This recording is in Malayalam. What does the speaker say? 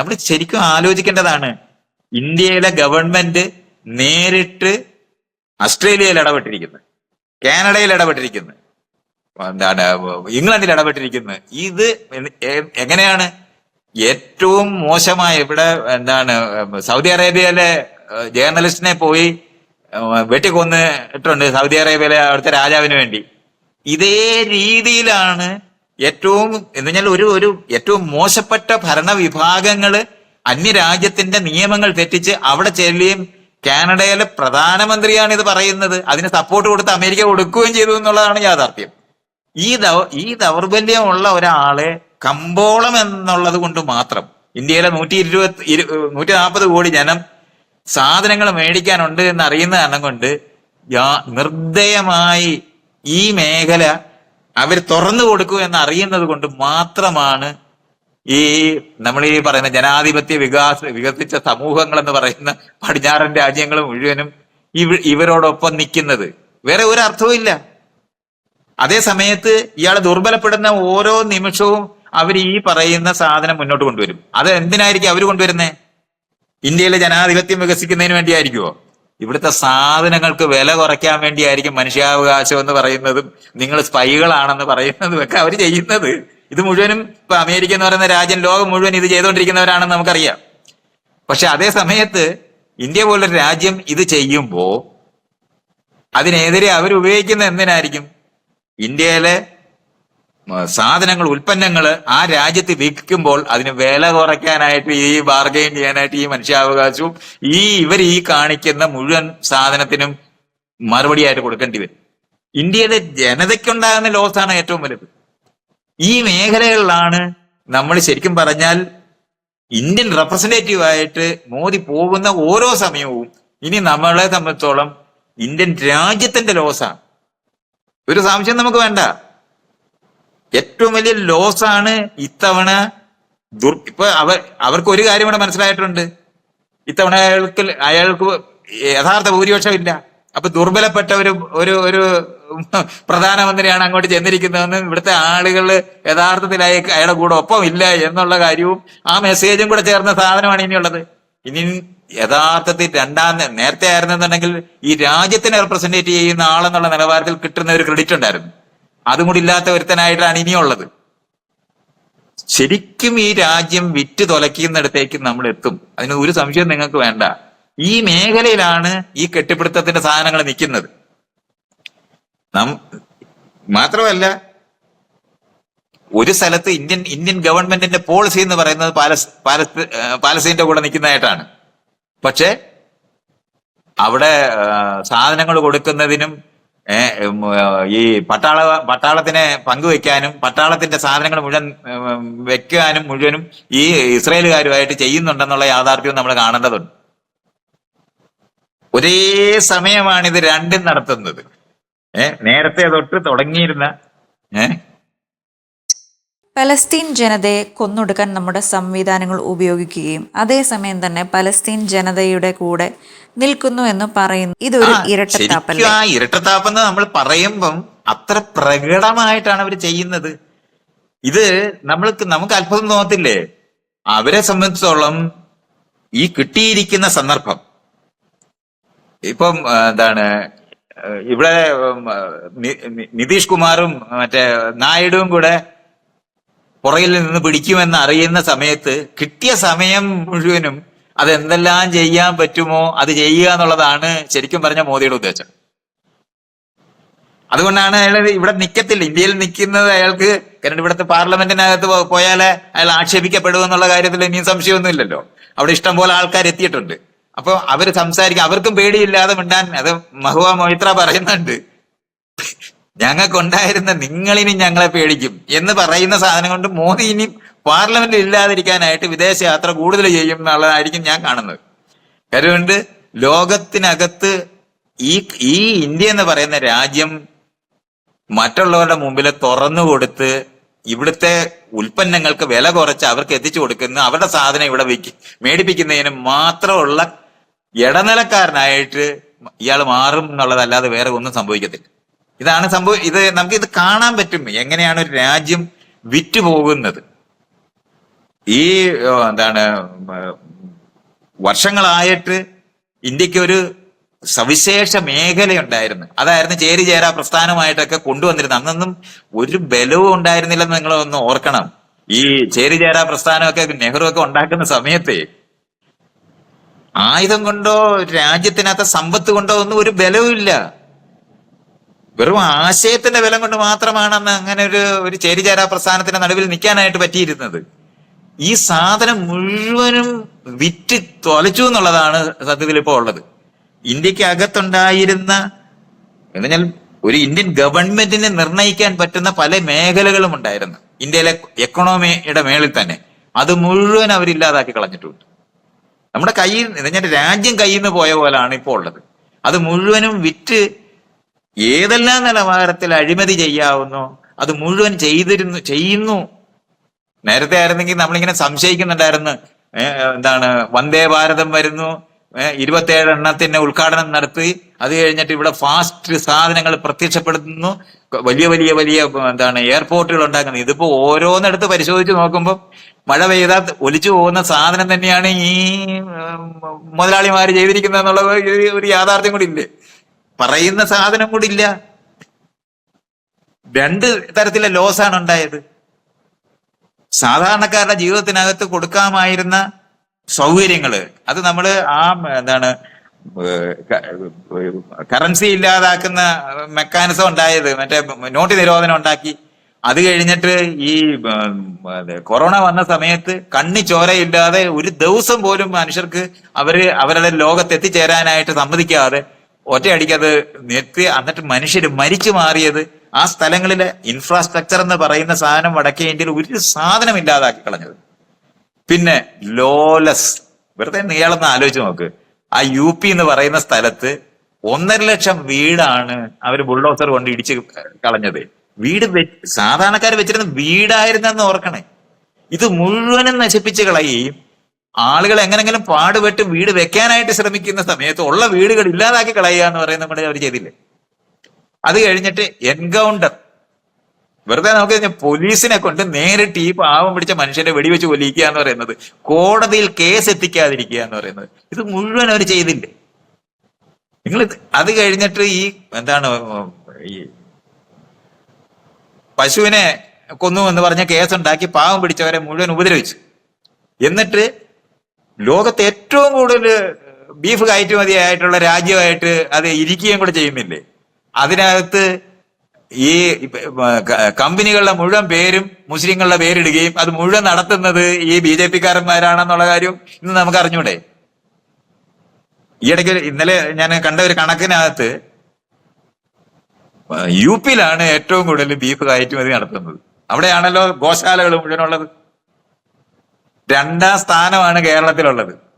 നമ്മൾ ശരിക്കും ആലോചിക്കേണ്ടതാണ് ഇന്ത്യയിലെ ഗവൺമെന്റ് നേരിട്ട് ഓസ്ട്രേലിയയിൽ ഇടപെട്ടിരിക്കുന്നു കാനഡയിൽ ഇടപെട്ടിരിക്കുന്നു എന്താണ് ഇംഗ്ലണ്ടിൽ ഇടപെട്ടിരിക്കുന്നത് ഇത് എങ്ങനെയാണ്? ഏറ്റവും മോശമായ ഇവിടെ എന്താണ് സൗദി അറേബ്യയിലെ ജേർണലിസ്റ്റിനെ പോയി വെട്ടിക്കൊന്നിട്ടുണ്ട് സൗദി അറേബ്യയിലെ അവിടുത്തെ രാജാവിന് വേണ്ടി. ഇതേ രീതിയിലാണ് ഏറ്റവും എന്ന് പറഞ്ഞാൽ ഒരു ഒരു ഏറ്റവും മോശപ്പെട്ട ഭരണവിഭാഗങ്ങൾ അന്യരാജ്യത്തിന്റെ നിയമങ്ങൾ തെറ്റിച്ച് അവിടെ ചെല്ലുകയും കാനഡയിലെ പ്രധാനമന്ത്രിയാണ് ഇത് പറയുന്നത്. അതിന് സപ്പോർട്ട് കൊടുത്ത് അമേരിക്ക കൊടുക്കുകയും ചെയ്തു എന്നുള്ളതാണ് യാഥാർത്ഥ്യം. ഈ ദൗ ഈ ദൗർബല്യമുള്ള ഒരാളെ കമ്പോളം എന്നുള്ളത് കൊണ്ട് മാത്രം ഇന്ത്യയിലെ നൂറ്റി ഇരുപത്തി ഇരു നൂറ്റി നാൽപ്പത് കോടി ജനം സാധനങ്ങൾ മേടിക്കാനുണ്ട് എന്ന് അറിയുന്ന കാരണം കൊണ്ട് നിർദ്ദയമായി ഈ മേഖല അവർ തുറന്നു കൊടുക്കൂ എന്ന് അറിയുന്നത് കൊണ്ട് മാത്രമാണ് ഈ നമ്മൾ ഈ പറയുന്ന ജനാധിപത്യ വികാസ വികസിച്ച സമൂഹങ്ങൾ എന്ന് പറയുന്ന പടിഞ്ഞാറൻ രാജ്യങ്ങൾ മുഴുവനും ഇവ ഇവരോടൊപ്പം നിൽക്കുന്നത്. വേറെ ഒരു അർത്ഥവും ഇല്ല. അതേ സമയത്ത് ഇയാളെ ദുർബലപ്പെടുന്ന ഓരോ നിമിഷവും അവർ ഈ പറയുന്ന സാധനം മുന്നോട്ട് കൊണ്ടുവരും. അത് എന്തിനായിരിക്കും അവർ കൊണ്ടുവരുന്നത് ഇന്ത്യയിലെ ജനാധിപത്യം വികസിക്കുന്നതിന് വേണ്ടിയായിരിക്കുമോ ഇവിടുത്തെ സാധനങ്ങൾക്ക് വില കുറയ്ക്കാൻ വേണ്ടിയായിരിക്കും മനുഷ്യാവകാശം എന്ന് പറയുന്നതും നിങ്ങൾ സ്പൈകളാണെന്ന് പറയുന്നതും ഒക്കെ അവർ ചെയ്യുന്നത്. ഇത് മുഴുവനും ഇപ്പൊ അമേരിക്ക എന്ന് പറയുന്ന രാജ്യം ലോകം മുഴുവൻ ഇത് ചെയ്തുകൊണ്ടിരിക്കുന്നവരാണെന്ന് നമുക്കറിയാം. പക്ഷെ അതേ സമയത്ത് ഇന്ത്യ പോലൊരു രാജ്യം ഇത് ചെയ്യുമ്പോ അതിനെതിരെ അവർ ഉപയോഗിക്കുന്ന എന്തിനായിരിക്കും? ഇന്ത്യയിലെ സാധനങ്ങൾ ഉൽപ്പന്നങ്ങൾ ആ രാജ്യത്ത് വിൽക്കുമ്പോൾ അതിന് വില കുറയ്ക്കാനായിട്ട് ഈ ബാർഗെയിൻ ചെയ്യാനായിട്ട് ഈ മനുഷ്യാവകാശവും ഈ ഇവർ ഈ കാണിക്കുന്ന മുഴുവൻ സാധനത്തിനും മറുപടിയായിട്ട് കൊടുക്കേണ്ടി വരും. ഇന്ത്യയുടെ ജനതയ്ക്കുണ്ടാകുന്ന ലോസാണ് ഏറ്റവും വലുത്. ഈ മേഖലകളിലാണ് നമ്മൾ ശരിക്കും പറഞ്ഞാൽ ഇന്ത്യൻ റെപ്രസെന്റേറ്റീവ് ആയിട്ട് മോദി പോകുന്ന ഓരോ സമയവും ഇനി നമ്മളെ സംബന്ധിച്ചോളം ഇന്ത്യൻ രാജ്യത്തിന്റെ ലോസാണ് ഒരു സംശയം നമുക്ക് വേണ്ട. ഏറ്റവും വലിയ ലോസ് ആണ് ഇത്തവണ ദുർ ഇപ്പൊ അവർ അവർക്ക് ഒരു കാര്യം ഇവിടെ മനസ്സിലായിട്ടുണ്ട്. ഇത്തവണ അയാൾക്ക് അയാൾക്ക് യഥാർത്ഥ ഭൂരിപക്ഷം ഇല്ല അപ്പൊ ദുർബലപ്പെട്ട ഒരു ഒരു ഒരു പ്രധാനമന്ത്രിയാണ് അങ്ങോട്ട് ചെന്നിരിക്കുന്നതെന്ന് ഇവിടുത്തെ ആളുകൾ യഥാർത്ഥത്തിൽ അയ- അയാളുടെ കൂടെ ഒപ്പം ഇല്ല എന്നുള്ള കാര്യവും ആ മെസ്സേജും കൂടെ ചേർന്ന സാധനമാണ് ഇനിയുള്ളത്. ഇനി യഥാർത്ഥത്തിൽ രണ്ടാം നേരത്തെ ആയിരുന്നെന്നുണ്ടെങ്കിൽ ഈ രാജ്യത്തിനെ റെപ്രസെന്റേറ്റ് ചെയ്യുന്ന ആളെന്നുള്ള നിലവാരത്തിൽ കിട്ടുന്ന ഒരു ക്രെഡിറ്റ് ഉണ്ടായിരുന്നു. അതും കൂടി ഇല്ലാത്ത ഒരുത്തനായിട്ടാണ് ഇനിയുള്ളത്. ശരിക്കും ഈ രാജ്യം വിറ്റ് തുലയ്ക്കുന്നിടത്തേക്ക് നമ്മൾ എത്തും. അതിന് ഒരു സംശയം നിങ്ങൾക്ക് വേണ്ട. ഈ മേഖലയിലാണ് ഈ കെട്ടിപ്പിടുത്തത്തിന്റെ സാധനങ്ങൾ നിൽക്കുന്നത്. മാത്രമല്ല ഒരു സ്ഥലത്ത് ഇന്ത്യൻ ഇന്ത്യൻ ഗവൺമെന്റിന്റെ പോളിസി എന്ന് പറയുന്നത് പാലസ് പാലസ് പാലസ്തീന്റെ കൂടെ നിൽക്കുന്നതായിട്ടാണ്. പക്ഷേ അവിടെ സാധനങ്ങൾ കൊടുക്കുന്നതിനും ഈ പട്ടാള പട്ടാളത്തിനെ പങ്കുവെക്കാനും പട്ടാളത്തിന്റെ സാധനങ്ങൾ മുഴുവൻ വെക്കാനും മുഴുവനും ഈ ഇസ്രയേലുകാരുമായിട്ട് ചെയ്യുന്നുണ്ടെന്നുള്ള യാഥാർത്ഥ്യവും നമ്മൾ കാണേണ്ടതുണ്ട്. ഒരേ സമയമാണ് ഇത് രണ്ടും നടത്തുന്നത്. ഏഹ് നേരത്തെ തൊട്ട് തുടങ്ങിയിരുന്ന ഏ പലസ്തീൻ ജനതയെ കൊന്നൊടുക്കാൻ നമ്മുടെ സംവിധാനങ്ങൾ ഉപയോഗിക്കുകയും അതേസമയം തന്നെ പലസ്തീൻ ജനതയുടെ കൂടെ നിൽക്കുന്നു എന്ന് പറയുന്നു. ഇതൊരു ഇരട്ടത്താപ്പല്ലേ? ഇരട്ടത്താപ്പെന്ന് നമ്മൾ പറയുമ്പം അത്ര പ്രകടമായിട്ടാണ് അവർ ചെയ്യുന്നത്. ഇത് നമ്മൾക്ക് നമുക്ക് അത്ഭുതം തോന്നത്തില്ലേ? അവരെ സംബന്ധിച്ചോളം ഈ കിട്ടിയിരിക്കുന്ന സന്ദർഭം. ഇപ്പം എന്താണ് ഇവിടെ നിതീഷ് കുമാറും മറ്റേ നായിഡുവും കൂടെ പുറകിൽ നിന്ന് പിടിക്കുമെന്ന് അറിയുന്ന സമയത്ത് കിട്ടിയ സമയം മുഴുവനും അതെന്തെല്ലാം ചെയ്യാൻ പറ്റുമോ അത് ചെയ്യുക എന്നുള്ളതാണ് ശരിക്കും പറഞ്ഞ മോദിയുടെ ഉദ്ദേശം. അതുകൊണ്ടാണ് അയാൾ ഇവിടെ നിൽക്കത്തില്ല ഇന്ത്യയിൽ നിൽക്കുന്നത് അയാൾക്ക് കാരണം ഇവിടുത്തെ പാർലമെന്റിനകത്ത് പോയാൽ അയാൾ ആക്ഷേപിക്കപ്പെടും എന്നുള്ള കാര്യത്തിൽ ഇനിയും സംശയമൊന്നുമില്ലല്ലോ. അവിടെ ഇഷ്ടം പോലെ ആൾക്കാർ എത്തിയിട്ടുണ്ട്. അപ്പൊ അവർ സംസാരിക്കും. അവർക്കും പേടിയില്ലാതെ മിണ്ടാൻ അത് മഹുവ മൊയ്ത്ര പറയുന്നുണ്ട്. ഞങ്ങൾക്കുണ്ടായിരുന്ന നിങ്ങളിനി ഞങ്ങളെ പേടിക്കും എന്ന് പറയുന്ന സാധനം കൊണ്ട് മോദി ഇനി പാർലമെന്റിൽ ഇല്ലാതിരിക്കാനായിട്ട് വിദേശയാത്ര കൂടുതൽ ചെയ്യും എന്നുള്ളതായിരിക്കും ഞാൻ കാണുന്നത്. അതുകൊണ്ട് ലോകത്തിനകത്ത് ഈ ഈ ഇന്ത്യ എന്ന് പറയുന്ന രാജ്യം മറ്റുള്ളവരുടെ മുമ്പിൽ തുറന്നു കൊടുത്ത് ഇവിടുത്തെ ഉൽപ്പന്നങ്ങൾക്ക് വില കുറച്ച് അവർക്ക് എത്തിച്ചു കൊടുക്കുന്ന അവരുടെ സാധനം ഇവിടെ വിൽക്കി മേടിപ്പിക്കുന്നതിന് മാത്രമുള്ള ഇടനിലക്കാരനായിട്ട് ഇയാൾ മാറും എന്നുള്ളതല്ലാതെ വേറെ ഒന്നും സംഭവിക്കത്തില്ല. ഇതാണ് സംഭവം. ഇത് നമുക്ക് ഇത് കാണാൻ പറ്റും. എങ്ങനെയാണ് ഒരു രാജ്യം വിറ്റുപോകുന്നത്? ഈ എന്താണ് വർഷങ്ങളായിട്ട് ഇന്ത്യയ്ക്ക് ഒരു സവിശേഷ മേഖലയുണ്ടായിരുന്നു. അതായിരുന്നു ചേരി ചേരാ പ്രസ്ഥാനമായിട്ടൊക്കെ കൊണ്ടുവന്നിരുന്നത്. അന്നൊന്നും ഒരു ബലവും ഉണ്ടായിരുന്നില്ലെന്ന് നിങ്ങൾ ഒന്ന് ഓർക്കണം. ഈ ചേരി ചേരാ പ്രസ്ഥാനമൊക്കെ നെഹ്റു ഒക്കെ ഉണ്ടാക്കുന്ന സമയത്ത് ആയുധം കൊണ്ടോ രാജ്യത്തിനകത്ത് സമ്പത്ത് കൊണ്ടോ ഒന്നും ഒരു ബലവും ഇല്ല വെറും ആശയത്തിന്റെ ബലം കൊണ്ട് മാത്രമാണ് അന്ന് അങ്ങനെ ഒരു ഒരു ചേരിചേരാ പ്രസ്ഥാനത്തിന്റെ നടുവിൽ നിൽക്കാനായിട്ട് പറ്റിയിരുന്നത്. ഈ സാധനം മുഴുവനും വിറ്റ് തൊലച്ചു എന്നുള്ളതാണ് സത്യത്തിൽ ഇപ്പോൾ ഉള്ളത്. ഇന്ത്യയ്ക്ക് അകത്തുണ്ടായിരുന്ന എന്നുവെച്ചാൽ ഒരു ഇന്ത്യൻ ഗവൺമെന്റിനെ നിർണയിക്കാൻ പറ്റുന്ന പല മേഖലകളും ഉണ്ടായിരുന്നു. ഇന്ത്യയിലെ എക്കണോമിയുടെ മേളിൽ തന്നെ. അത് മുഴുവൻ അവരില്ലാതാക്കി കളഞ്ഞിട്ടുണ്ട്. നമ്മുടെ കയ്യിൽ എന്നുവെച്ചാൽ രാജ്യം കയ്യിൽ നിന്ന് പോയ പോലാണ് ഇപ്പോൾ ഉള്ളത്. അത് മുഴുവനും വിറ്റ് ഏതെല്ലാം നിലവാരത്തിൽ അഴിമതി ചെയ്യാവുന്നോ അത് മുഴുവൻ ചെയ്തിരുന്നു ചെയ്യുന്നു. നേരത്തെ ആയിരുന്നെങ്കിൽ നമ്മളിങ്ങനെ സംശയിക്കുന്നുണ്ടായിരുന്നു. എന്താണ് വന്ദേ ഭാരതം വരുന്നു. ഇരുപത്തേഴ് എണ്ണത്തിന്റെ ഉദ്ഘാടനം നടത്തി. അത് കഴിഞ്ഞിട്ട് ഇവിടെ ഫാസ്റ്റ് സാധനങ്ങൾ പ്രത്യക്ഷപ്പെടുത്തുന്നു. വലിയ വലിയ വലിയ എന്താണ് എയർപോർട്ടുകൾ ഉണ്ടാക്കുന്നത് ഇതിപ്പോ ഓരോന്നെടുത്ത് പരിശോധിച്ച് നോക്കുമ്പോൾ മഴ പെയ്താൽ ഒലിച്ചു പോകുന്ന സാധനം തന്നെയാണ് ഈ മുതലാളിമാര് ചെയ്തിരിക്കുന്നത് എന്നുള്ള ഒരു യാഥാർത്ഥ്യം കൂടി ഇല്ലേ? പറയുന്ന സാധനം കൂടി ഇല്ല. രണ്ട് തരത്തിലെ ലോസ് ആണ് ഉണ്ടായത്. സാധാരണക്കാരുടെ ജീവിതത്തിനകത്ത് കൊടുക്കാമായിരുന്ന സൗകര്യങ്ങൾ അത് നമ്മൾ ആ എന്താണ് കറൻസി ഇല്ലാതാക്കുന്ന മെക്കാനിസം ഉണ്ടായത് മറ്റേ നോട്ട് നിരോധനം ഉണ്ടാക്കി. അത് കഴിഞ്ഞിട്ട് ഈ കൊറോണ വന്ന സമയത്ത് കണ്ണി ചോരയില്ലാതെ ഒരു ദിവസം പോലും മനുഷ്യർക്ക് അവർ അവരുടെ ലോകത്ത് എത്തിച്ചേരാനായിട്ട് സമ്മതിക്കാതെ ഒറ്റയടിക്ക് അത് നിർത്തി എന്നിട്ട് മനുഷ്യർ മരിച്ചു മാറിയത് ആ സ്ഥലങ്ങളിലെ ഇൻഫ്രാസ്ട്രക്ചർ എന്ന് പറയുന്ന സാധനം വടക്കേ ഇന്ത്യയിൽ ഒരു സാധനം ഇല്ലാതാക്കി കളഞ്ഞത്. പിന്നെ ലോലസ് വെറുതെ നീളം ആലോചിച്ച് നോക്ക്. ആ യു പി എന്ന് പറയുന്ന സ്ഥലത്ത് ഒന്നര ലക്ഷം വീടാണ് അവർ ബുൾഡോസർ കൊണ്ട് ഇടിച്ച് കളഞ്ഞത്. വീട് സാധാരണക്കാർ വെച്ചിരുന്ന വീടായിരുന്നെന്ന് ഓർക്കണേ. ഇത് മുഴുവനും നശിപ്പിച്ച് കളയുകയും ആളുകൾ എങ്ങനെങ്കിലും പാടുപെട്ട് വീട് വെക്കാനായിട്ട് ശ്രമിക്കുന്ന സമയത്ത് ഉള്ള വീടുകൾ ഇല്ലാതാക്കി കളയുക എന്ന് പറയുന്ന നമ്മുടെ അവർ ചെയ്തില്ലേ? അത് കഴിഞ്ഞിട്ട് എൻകൗണ്ടർ. വെറുതെ നമുക്ക് പോലീസിനെ കൊണ്ട് നേരിട്ട് ഈ പാവം പിടിച്ച മനുഷ്യന്റെ വെടിവെച്ച് കൊല്ലിക്കുക എന്ന് പറയുന്നത് കോടതിയിൽ കേസ് എത്തിക്കാതിരിക്കുക എന്ന് പറയുന്നത് ഇത് മുഴുവൻ അവർ ചെയ്തില്ലേ? നിങ്ങൾ അത് കഴിഞ്ഞിട്ട് ഈ എന്താണ് ഈ പശുവിനെ കൊന്നു എന്ന് പറഞ്ഞ കേസുണ്ടാക്കി പാവം പിടിച്ചവരെ മുഴുവൻ ഉപദ്രവിച്ചു. എന്നിട്ട് ലോകത്തെ ഏറ്റവും കൂടുതൽ ബീഫ് കയറ്റുമതിയായിട്ടുള്ള രാജ്യമായിട്ട് അത് ഇരിക്കുകയും കൂടെ ചെയ്യുന്നില്ലേ? അതിനകത്ത് ഈ കമ്പനികളുടെ മുഴുവൻ പേരും മുസ്ലിങ്ങളുടെ പേരിടുകയും അത് മുഴുവൻ നടത്തുന്നത് ഈ ബി ജെ പിക്കാരന്മാരാണെന്നുള്ള കാര്യം ഇന്ന് നമുക്ക് അറിഞ്ഞൂടെ ഈയിടയ്ക്ക് ഇന്നലെ ഞാൻ കണ്ട ഒരു കണക്കിനകത്ത് യു പിയിലാണ് ഏറ്റവും കൂടുതൽ ബീഫ് കയറ്റുമതി നടത്തുന്നത്. അവിടെയാണല്ലോ ഗോശാലകൾ മുഴുവനുള്ളത് രണ്ടാം സ്ഥാനമാണ് കേരളത്തിലുള്ളത്.